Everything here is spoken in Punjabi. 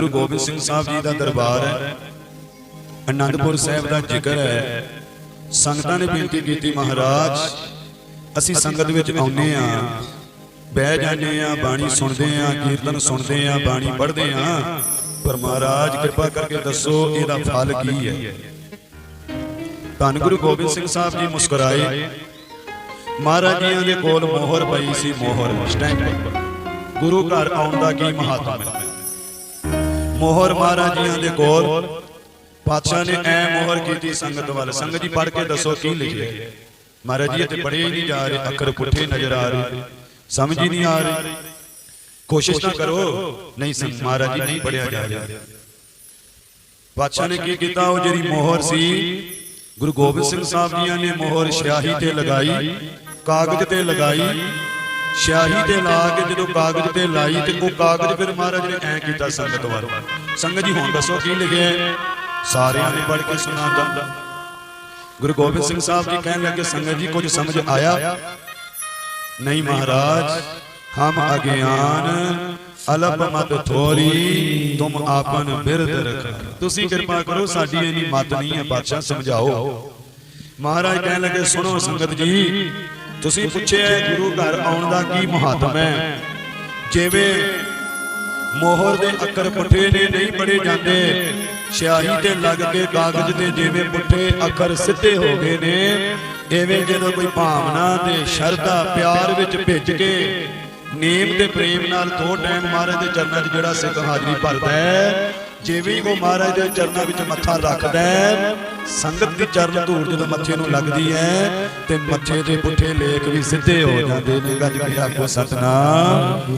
ਗੁਰੂ ਗੋਬਿੰਦ ਸਿੰਘ ਸਾਹਿਬ ਜੀ ਦਾ ਦਰਬਾਰ ਹੈ। ਅਨੰਦਪੁਰ ਸਾਹਿਬ ਦਾ ਜ਼ਿਕਰ ਹੈ। ਸੰਗਤਾਂ ਨੇ ਬੇਨਤੀ ਕੀਤੀ, ਮਹਾਰਾਜ, ਅਸੀਂ ਸੰਗਤ ਵਿੱਚ ਆਉਨੇ ਆ ਬਹਿ ਜਾਂਦੇ ਆ ਬਾਣੀ ਸੁਣਦੇ ਆ ਕੀਰਤਨ ਸੁਣਦੇ ਆ ਬਾਣੀ ਪੜ੍ਹਦੇ ਆ ਪਰ ਮਹਾਰਾਜ, ਕਿਰਪਾ ਕਰਕੇ ਦੱਸੋ, ਇਹਦਾ ਫਲ ਕੀ ਹੈ? ਧੰਨ ਗੁਰੂ ਗੋਬਿੰਦ ਸਿੰਘ ਸਾਹਿਬ ਜੀ, ਮੁਸਕਰਾਏ। ਮਹਾਰਾਜ ਜੀਆਂ ਦੇ ਕੋਲ ਮੋਹਰ ਪਈ ਸੀ, ਮੋਹਰ। ਸਟੈਂਪ ਗੁਰੂ ਘਰ ਆਉਣ ਦਾ ਕੀ ਮਹੱਤਵ ਹੈ? ਮੋਹਰ ਮਹਾਰਾਜ ਜੀਆਂ ਦੇ ਕੋਲ ਪਾਤਸ਼ਾਹ ਨੇ ਐ ਮੋਹਰ ਕੀਤੀ ਸੰਗਤ ਵੱਲ। ਸੰਗਤ ਜੀ ਪੜ੍ਹ ਕੇ ਦੱਸੋ ਕੀ ਲਿਖਿਆ? ਮਹਾਰਾਜ ਜੀ ਤੇ ਹੀ ਨਹੀਂ ਜਾ ਰਹੇ ਅੱਖਰ ਪੁੱਠੇ ਨਜ਼ਰ ਆ ਰਹੇ। ਸਮਝ ਹੀ ਨਹੀਂ ਆ ਰਹੀ। ਕੋਸ਼ਿਸ਼ ਤਾਂ ਕਰੋ। ਨਹੀਂ ਸੰ ਮਹਾਰਾਜ ਜੀ ਨਹੀਂ ਪੜਿਆ ਜਾ ਰਿਹਾ। ਪਾਤਸ਼ਾਹ ਨੇ ਕੀ ਕੀਤਾ? ਉਹ ਜਿਹੜੀ ਮੋਹਰ ਸੀ ਗੁਰੂ ਗੋਬਿੰਦ ਸਿੰਘ ਸਾਹਿਬ ਜੀਆਂ ਨੇ ਮੋਹਰ ਸਿਆਹੀ ਤੇ ਲਗਾਈ ਕਾਗਜ਼ ਤੇ ਲਗਾਈ। ਸਿਆਹੀ ਤੇ ਲਾ ਕੇ ਜਦੋਂ ਕਾਗਜ਼ ਤੇ ਲਾਈ ਤੇ ਉਹ ਕਾਗਜ਼ ਫਿਰ ਮਹਾਰਾਜ ਨੇ ਐ ਕੀਤਾ ਸੰਗਤ ਵੱਲ। ਸੰਗਤ ਜੀ ਹੁਣ ਦੱਸੋ ਕੀ ਲਿਖਿਆ ਹੈ? ਸਾਰਿਆਂ ਨੇ ਪੜ੍ਹ ਕੇ ਸੁਣਾਤਾ। ਗੁਰੂ ਗੋਬਿੰਦ ਸਿੰਘ ਸਾਹਿਬ ਜੀ ਕਹਿਣ ਲੱਗੇ ਸੰਗਤ ਜੀ ਕੁਝ ਸਮਝ ਆਇਆ? ਨਹੀਂ ਮਹਾਰਾਜ ਹਮ ਅਗਿਆਨ ਅਲਪ ਮਤ ਥੋਰੀ ਤੁਮ ਆਪਨ ਬਿਰਧ ਰਖ। ਤੁਸੀਂ ਕਿਰਪਾ ਕਰੋ ਸਾਡੀ ਇਨੀ ਮਤ ਨਹੀਂ ਹੈ ਬਾਦਸ਼ਾਹ ਸਮਝਾਓ। ਮਹਾਰਾਜ ਕਹਿਣ ਲੱਗੇ ਸੁਣੋ ਸੰਗਤ ਜੀ ਤੁਸੀਂ ਪੁੱਛਿਆ ਗੁਰੂ ਘਰ ਆਉਣ ਦਾ ਕੀ ਮਹੱਤਵ ਹੈ? ਜਿਵੇਂ ਮੋਹਰ ਦੇ ਅੱਖਰ ਪੁੱਠੇ ਨੇ ਨਹੀਂ ਪੜੇ ਜਾਂਦੇ। ਸਿਆਹੀ ਤੇ ਲੱਗ ਕੇ ਕਾਗਜ਼ ਤੇ ਜਿਵੇਂ ਪੁੱਠੇ ਅੱਖਰ ਸਿੱਧੇ ਹੋ ਗਏ ਨੇ ਐਵੇਂ ਜਦੋਂ ਕੋਈ ਭਾਵਨਾ ਤੇ ਸ਼ਰਧਾ ਪਿਆਰ ਵਿੱਚ ਭਿੱਜ ਕੇ ਨੇਮ ਤੇ ਪ੍ਰੇਮ ਨਾਲ ਦੋ ਟਾਈਮ ਮਹਾਰਾਜ ਦੇ ਚਰਨਾਂ 'ਚ ਜਿਹੜਾ ਸਿੱਖ ਹਾਜ਼ਰੀ ਭਰਦਾ ਹੈ। ਜਿਵੇਂ ਹੀ ਉਹ ਮਹਾਰਾਜ ਦੇ ਚਰਨਾਂ ਵਿੱਚ ਮੱਥਾ ਰੱਖਦਾ ਹੈ, ਸੰਗਤ ਦੀ ਚਰਨ ਧੂੜ ਜਦੋਂ ਮੱਥੇ ਨੂੰ ਲੱਗਦੀ ਹੈ ਤੇ ਮੱਥੇ ਦੇ ਪੁੱਠੇ ਲੇਖ ਵੀ ਸਿੱਧੇ ਹੋ ਜਾਂਦੇ ਨੇ। ਗੱਜ ਕੇ ਆਖੋ, ਸਤਨਾਮ।